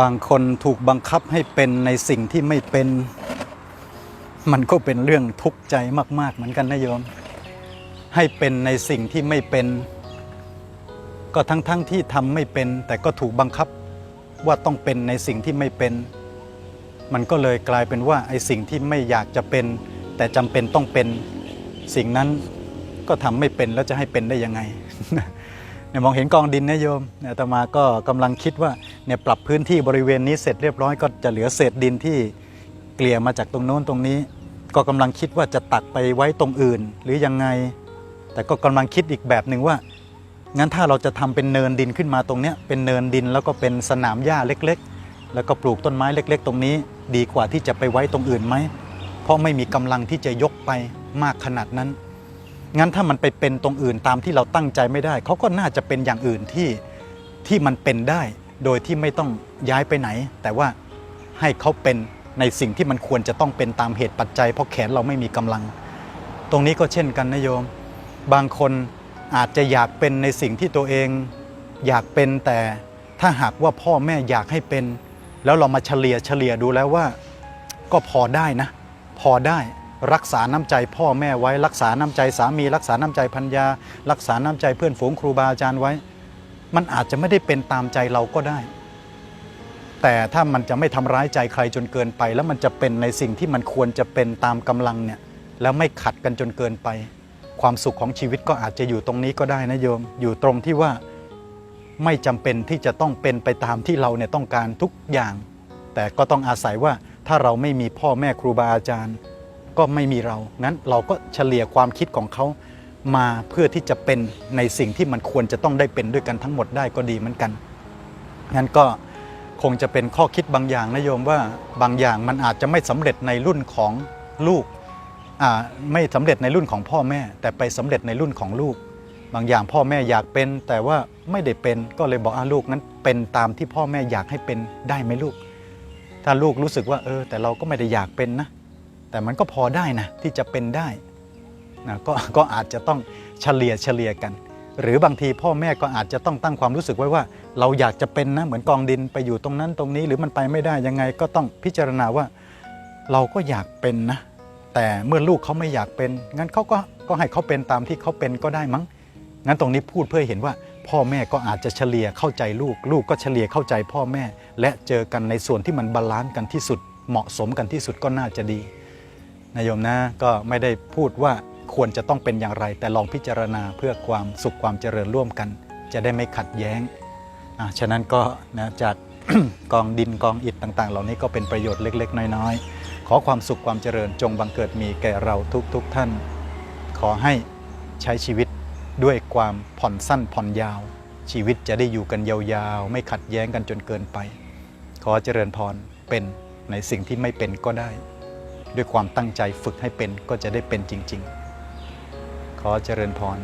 บางคนถูกบังคับให้เป็นในสิ่งที่ไม่เป็น มันก็เป็นเรื่องทุกข์ใจมาก ๆ เหมือนกันนะโยม ให้เป็นในสิ่งที่ไม่เป็น ก็ทั้งๆทที่ทำไม่เป็น แต่ก็ถูกบังคับว่าต้องเป็นในสิ่งที่ไม่เป็น มันก็เลยกลายเป็นว่าไอ้สิ่งที่ไม่อยากจะเป็น แต่จำเป็นต้องเป็น สิ่งนั้นก็ทำไม่เป็นแล้วจะให้เป็นได้ยังไงเนี่ยมองเห็นกองดินนะโยมเนี่ยอาตมาก็กำลังคิดว่า เนี่ยปรับพื้นที่บริเวณนี้เสร็จเรียบร้อยก็จะเหลือเศษดินที่เกลี่ยมาจากตรงโน้นตรงนี้ ก็กำลังคิดว่าจะตักไปไว้ตรงอื่น หรือยังไง แต่ก็กำลังคิดอีกแบบหนึ่งว่างั้นถ้าเราจะทำเป็นเนินดินขึ้นมาตรงเนี้ยเป็นเนินดินแล้วก็เป็นสนามหญ้าเล็ก ๆ แล้วก็ปลูกต้นไม้เล็ก ๆ ตรงนี้ ดีกว่าที่จะไปไว้ตรงอื่นไหมเพราะไม่มีกำลังที่จะยกไปมากขนาดนั้น งั้นถ้ามันไปเป็นตรงอื่นตามที่เราตั้งใจไม่ได้ เขาก็น่าจะเป็นอย่างอื่นที่ที่มันเป็นได้ โดยที่ไม่ต้องย้ายไปไหน แต่ว่าให้เขาเป็นในสิ่งที่มันควรจะต้องเป็นตามเหตุปัจจัย เพราะแขนเราไม่มีกำลัง ตรงนี้ก็เช่นกันนะโยม บางคนอาจจะอยากเป็นในสิ่งที่ตัวเองอยากเป็นแต่ถ้าหากว่าพ่อแม่อยากให้เป็น แล้วเรามาเฉลี่ยเฉลี่ยดูแล้วว่า ก็พอได้นะ พอได้รักษาน้ำใจพ่อแม่ไว้รักษาน้ำใจสามี รักษาน้ำใจพัญญารักษาน้ำใจเพื่อนฝูงครูบาอาจารย์ไว้ มันอาจจะไม่ได้เป็นตามใจเราก็ได้ แต่ถ้ามันจะไม่ทำร้ายใจใครจนเกินไป แล้วมันจะเป็นในสิ่งที่มันควรจะเป็นตามกำลังเนี่ยแล้วไม่ขัดกันจนเกินไป ความสุขของชีวิตก็อาจจะอยู่ตรงนี้ก็ได้นะโยม อยู่ตรงที่ว่าไม่จำเป็นที่จะต้องเป็นไปตามที่เราเนี่ยต้องการทุกอย่าง แต่ก็ต้องอาศัยว่าถ้าเราไม่มีพ่อแม่ครูบาอาจารย์ ก็ไม่มีเรางั้นเราก็เฉลี่ยความคิดของเขา มาเพื่อที่จะเป็นในสิ่งที่มันควรจะต้องได้เป็นด้วยกันทั้งหมดได้ก็ดีเหมือนกันงั้นก็คงจะเป็นข้อคิดบางอย่างนะโยมว่าบางอย่างมันอาจจะไม่สำเร็จในรุ่นของลูกไม่สำเร็จในรุ่นของพ่อแม่ แต่ไปสำเร็จในรุ่นของลูก บางอย่างพ่อแม่อยากเป็น แต่ว่าไม่ได้เป็นก็เลยบอกอาลูกนั้นเป็นตามที่พ่อแม่อยากให้เป็นได้ไหมลูก ถ้าลูกรู้สึกว่าเออแต่เราก็ไม่ได้อยากเป็นนะ แต่มันก็พอได้นะที่จะเป็นได้ นะก็ก็อาจจะต้องเฉลี่ยเฉลี่ยกัน หรือบางทีพ่อแม่ก็อาจจะต้องตั้งความรู้สึกไว้ว่า เราอยากจะเป็นนะเหมือนกองดินไปอยู่ตรงนั้นตรงนี้ หรือมันไปไม่ได้ยังไงก็ต้องพิจารณาว่า เราก็อยากเป็นนะ แต่เมื่อลูกเขาไม่อยากเป็น งั้นเขาก็ก็ให้เขาเป็นตามที่เขาเป็นก็ได้มั้งงั้นตรงนี้พูดเพื่อเห็นว่า พ่อแม่ก็อาจจะเฉลี่ยเข้าใจลูก ลูกก็เฉลี่ยเข้าใจพ่อแม่ และเจอกันในส่วนที่มันบาลานซ์กันที่สุด เหมาะสมกันที่สุดก็น่าจะดีนายโยมนะก็ไม่ได้พูดว่า ควรจะต้องเป็นอย่างไร แต่ลองพิจารณาเพื่อความสุขความเจริญร่วมกัน จะได้ไม่ขัดแย้งะฉะนั้นก็นะจากกองดินกองอิฐต่าง ๆ เหล่านี้ก็เป็นประโยชน์เล็ก ๆ น้อยๆ ขอความสุขความเจริญจงบังเกิดมีแก่เราทุกๆทท่าน ขอให้ใช้ชีวิตด้วยความผ่อนสั้นผ่อนยาว ชีวิตจะได้อยู่กันยาวๆ ไม่ขัดแย้งกันจนเกินไป ขอเจริญพรเป็นในสิ่งที่ไม่เป็นก็ได้ ด้วยความตั้งใจฝึกให้เป็นก็จะได้เป็นจริง ๆ ขอเจริญพร